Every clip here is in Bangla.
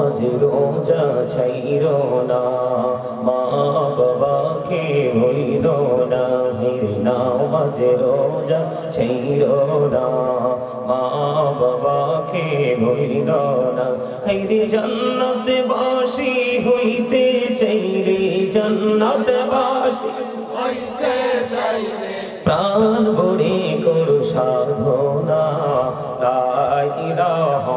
নামাজ রোজা ছাইর না। মা বাবাকে হইল না, হেরে নামাজ রোজা ছাইর না। মা বাবাকে হইল না, হেরে জান্নাত বাসি হইতে চাইলে জান্নাত বাসি প্রাণ ভরে করু সাধনা। লা ইলাহা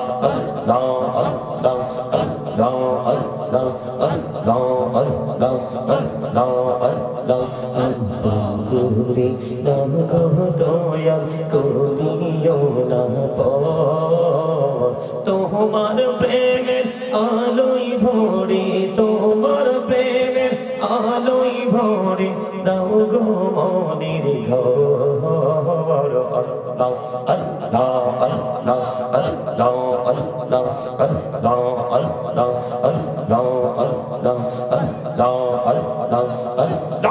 নাম গো দয়াল করিও না তোমার প্রেমের আলোই ভরে তোমার প্রেমের আলোই ভরে দাও গো মনের ঘর আল্লাহ আল্লাহ আল্লাহ আল্লাহ আল্লাহ আল্লাহ আল্লাহ আল্লাহ আল্লাহ আল্লাহ আল্লাহ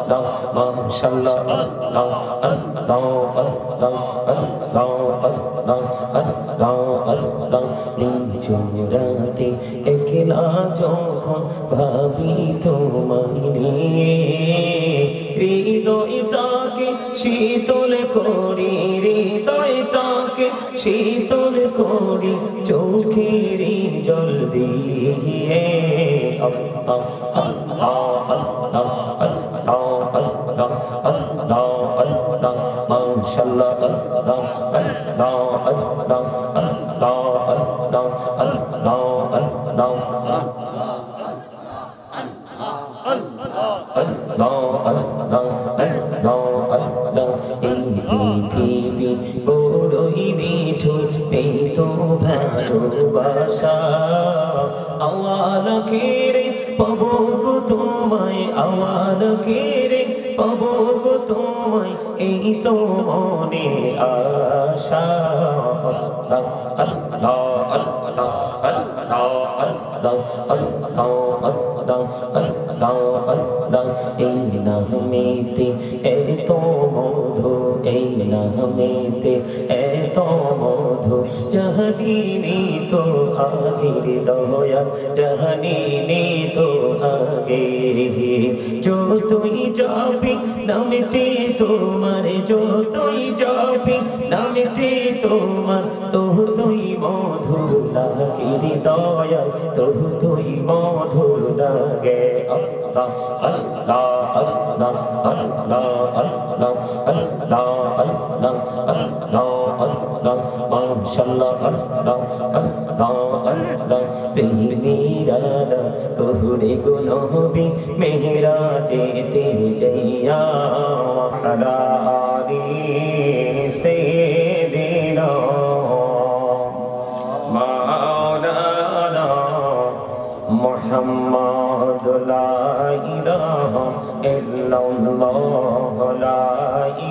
দাও মাশাআল্লাহ দাও দাও দাও দাও দাও দাও দাও নিচুরাতে একলা যখন ভাবি তোমায় নিয়ে হৃদয়টাকে শীতল করি হৃদয়টাকে শীতল করি চোখের জল দিয়ে আল্লাহ আল্লাহ Allah mashallah Allah Allah Allah Allah Allah Allah খেরে পাবো গো তোমায় আওয়াল খেরে পাবো গো তোমায় এই তো মনে আশা। আল্লাহ এই নামেতে এত মধু, এই নামেতে এত মধু। জাহানিনি তো আগের দয়া জাহানিনি তো আগে যো তুই যাবি, নামটি তোমার যো তুই যাবি, নামটি তোমার। তো তুই মধু লাগের দয়া তো তুই মধুর লাগে আল্লাহ আল্লাহ। মেহরালা তোহরে গুণ হবে মেহরা যেতে যাইয়া আদি সে দিনা মাওলানা মোহাম্মদ লা ইলাহা ইল্লাল্লাহ, লা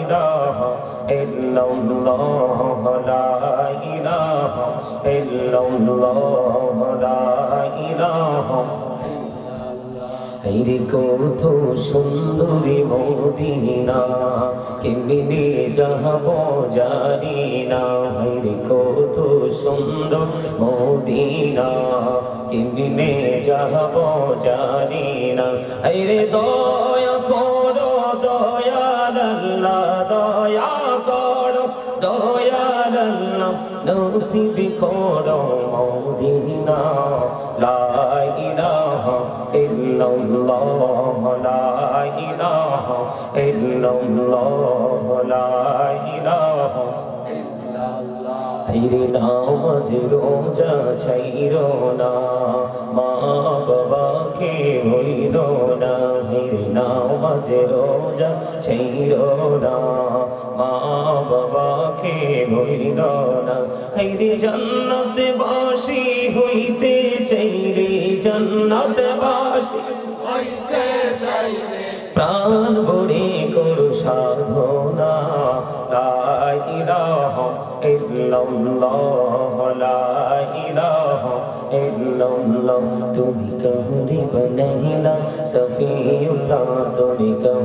ইলাহা ইল্লাল্লাহ, লা ইলাহা ইল্লাল্লাহ, লা ইলাহা হাইরে কত সুন্দরী মদিনা, কেমনে যাহব জানি না। কত সুন্দর মদিনা। কেমনে যাব জানি না। হাইরে দয়া করো আল্লাহ, দয়া করো, দয়াল আল্লাহ করো মদিনা। লা ইলাহা ইল্লাল্লাহ, লা ইলাহা ইল্লাল্লাহ, লা ইলাহা হাইরে নামাজ রোজা ছাইর না। মা বাবাকে হইল না হাইরে নামাজ রোজা ছাইর না। মা বাবাকে হইল না, হাইরে জান্নাত বাসি হইতে চাইরে জান্নাত বাসি প্রাণ ভরে করু সাধনা। ইলাহা ইল্লাল্লাহ লা ইলাহা ইল্লাল্লাহ। তুমি কাহুরি বনাইলা সফিউল্লাহ তুমি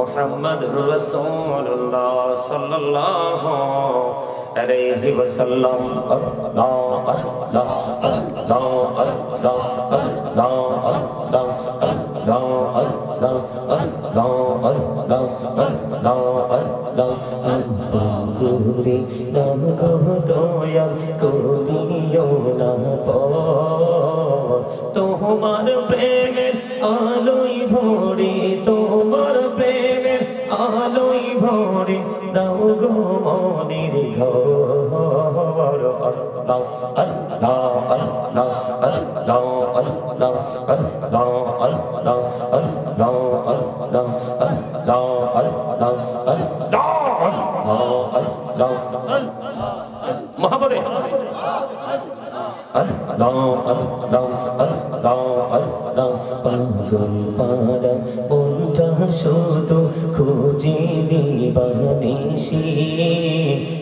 মুহাম্মাদুর রাসূলুল্লাহ সাল্লাল্লাহু আলাইহি ওয়াসাল্লাম আল্লাহ আল্লাহ আল্লাহ আল্লাহ আল্লাহ আল্লাহ আল্লাহ আল্লাহ আল্লাহ আল্লাহ আল্লাহ আল্লাহ কুরি নাম গো দয়াল করিও না পর তোমার প্রেমের আলোই ভরে তোমার প্রেমের আলোই ভরে দাও গো মনির ঘর আল্লাহ আল্লাহ আল্লাহ আল্লাহ আল্লাহ আল্লাহ আল্লাহ আল্লাহ আল্লাহ আল্লাহ আল্লাহ আল্লাহ আল্লাহ মহাবরে আল্লাহ আল্লাহ আল্লাহ পাগল পাড়া মনটা শুধু খুঁজে দিবানিসি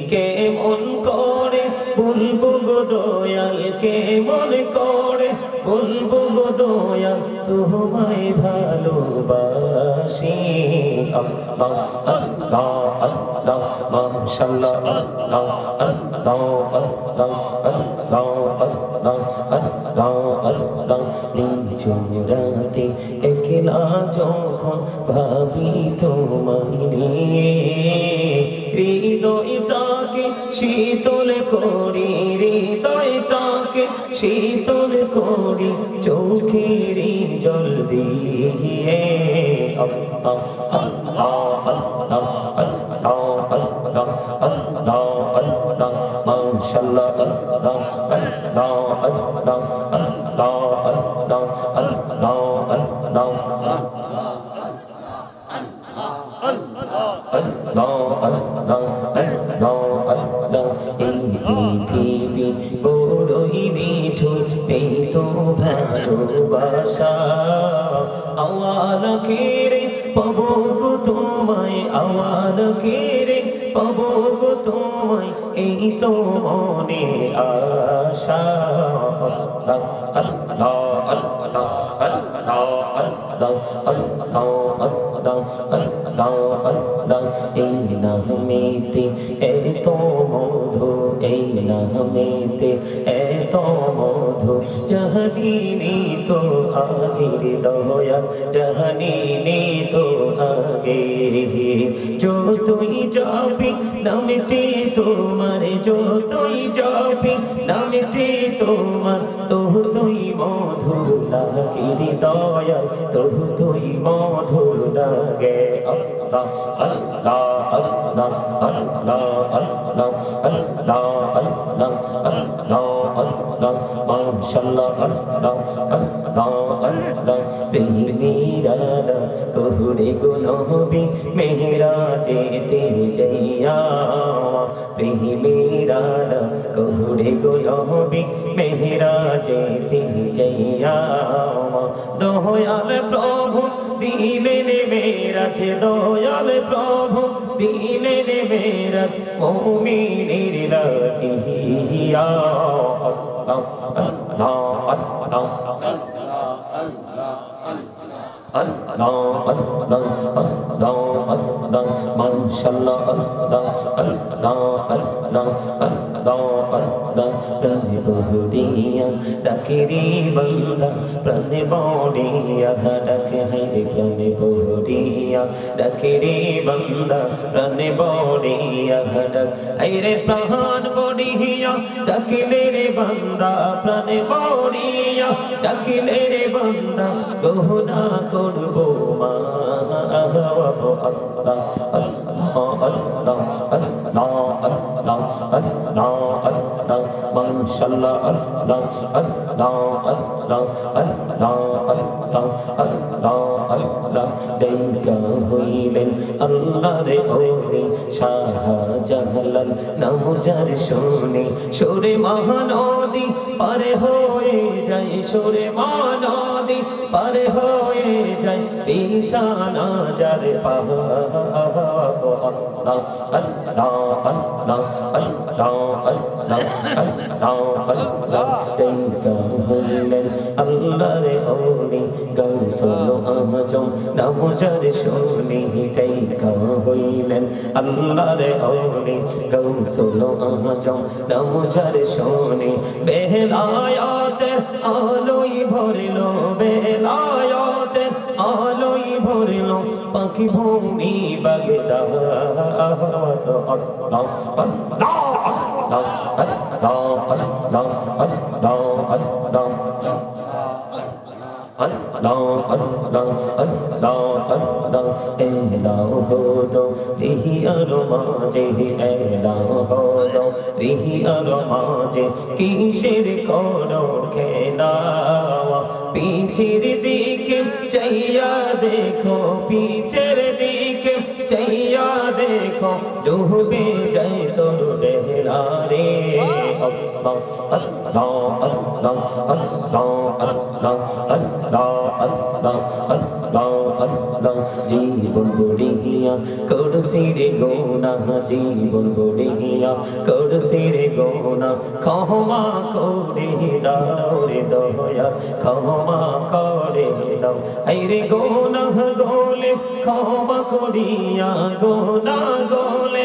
কেমন করে বলব গো দয়াল কেমন করে, বলব গো দয়াল, তোমায় ভালোবাসি। আল্লাহ একলা যখন ভাবি তোমায় নিয়ে হৃদয়টাকে শীতল করি হৃদয়টাকে শীতল করি চোখের জল দিয়ে আল্লাহ আল্লাহ আল্লাহ আল্লাহ আল্লাহ ভালোবাসা। আওয়াল কিরে পাবো গো তোমায়। আওয়াল কিরে পাবো গো তোমায়। এই তো মনে আশা। আল্লাহ আল্লাহ আল্লাহ আল্লাহ আল্লাহ আল্লাহ এই নামেতে, এত মধু এই নামেতে, এত মধু জাহানিনি তো আগের দয়া জাহানিনি তো আগে। যতই যাবি, নামটি তোমার যতই যাবি, নামটি তোমার। তো তুই মধুর লাগির দয়া তো তুই মধুর লাগে। আল্লাহ আল্লাহ আল্লাহ আল্লাহ আল্লাহ আল্লাহ আল্লাহ। মেহরানা তোহরে গুণ হবে মেহরা যেতে যাইয়া প্রেমেরানা কোহরে গুণ হবে মেহরা যেতে যাইয়া দোহয়াল প্রভু দিনে মেরাজ দয়াল প্রভু দিলেন মেরাজ মুমিনের লাগিয়া আল্লাহ আল্লাহ আল্লাহ আল্লাহ আল্লাহ আল্লাহ আল্লাহ মাশাআল্লাহ আল্লাহ আল্লাহ আল্লাহ আল্লাহ আল্লাহ প্রাণে বহুদিয়া ডাকে রে বান্দা প্রাণে বড়িয়া ডাকে হাইরে প্রাণে বহুদিয়া ডাকে রে বান্দা প্রাণে বড়িয়া ডাক হাইরে প্রাণ বড়িয়া ডাকিলে রে বান্দা আল্লাহ আল্লাহ আল্লাহ আল্লাহ আল্লাহ আল্লাহ মাশাআল্লাহ আল্লাহ আল্লাহ আল্লাহ আল্লাহ আল্লাহ আল্লাহ আল্লাহ দেইকা হইলেন আল্লাহর ওলি শাহজালাল নাম যার শুনে সুরে মহানদী পারে হয়ে যায়, সুরে মহানদী, পারে হয়ে যায়। বিছানা যার পাহাড় আল্লাহ আল্লাহ আল্লাহ আল্লাহ আল্লাহ আল্লাহ আল্লাহ দেইকা হইলেন আল্লাহর ওলি গৌসল আজম নাম যার শুনি দেইকা হইলেন আল্লাহর ওলি গৌসল আজম নাম যার শুনি বেলায়াতের আলোই ভরিল বেলায়াতের আলোই ভরিল পাখি ভূমি বাগদা আহমত হলো রিহি আর মাঝে এলাও হলো রিহি আর মাঝে কিসের করো খেলা পিছের দিকে চাইয়া দেখো পিছের দিকে চাইয়া দেখো ডুবে যাই তোর বেহরা রে জীবন গড়িয়া করসি রে গোনা জীবন গড়িয়া করসি রে গোনা ক্ষমা করে দাও রে দয়া ক্ষমা করে দাও এই রে গোনা গোলে ক্ষমা করিয়া গোনা গোলে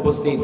উপস্থিত